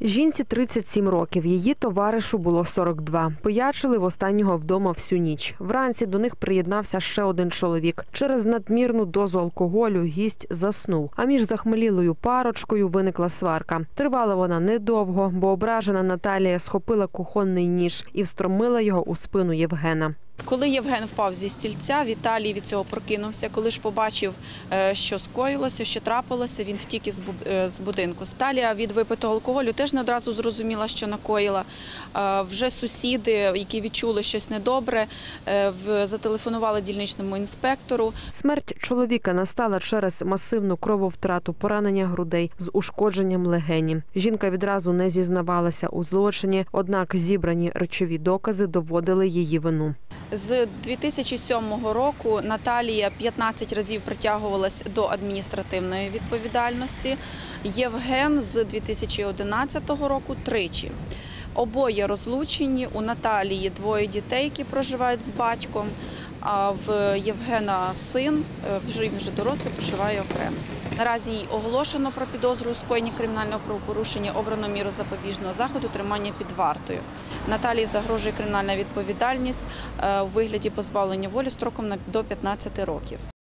Жінці 37 років, її товаришу було 42. Пиячили в останнього вдома всю ніч. Вранці до них приєднався ще один чоловік. Через надмірну дозу алкоголю гість заснув. А між захмелілою парочкою виникла сварка. Тривала вона недовго, бо ображена Наталія схопила кухонний ніж і встромила його у спину Євгена. Коли Євген впав зі стільця, Віталій від цього прокинувся. Коли ж побачив, е, що скоїлося, що трапилося, він втік із е, будинку. Талія від випитого алкоголю теж не одразу зрозуміла, що накоїла. Е, Вже сусіди, які відчули щось недобре, зателефонували дільничному інспектору. Смерть чоловіка настала через масивну крововтрату, поранення грудей з ушкодженням легені. Жінка відразу не зізнавалася у злочині, однак зібрані речові докази доводили її вину. З 2007 року Наталія 15 разів притягувалась до адміністративної відповідальності. Євген з 2011 року тричі. Обоє розлучені. У Наталії двоє дітей, які проживають з батьком. А в Євгена син, е, вже він вже дорослий, проживає окремо. Наразі їй оголошено про підозру у скоєнні кримінального правопорушення, обрано міру запобіжного заходу тримання під вартою. Наталії загрожує кримінальна відповідальність е, у вигляді позбавлення волі строком до 15 років.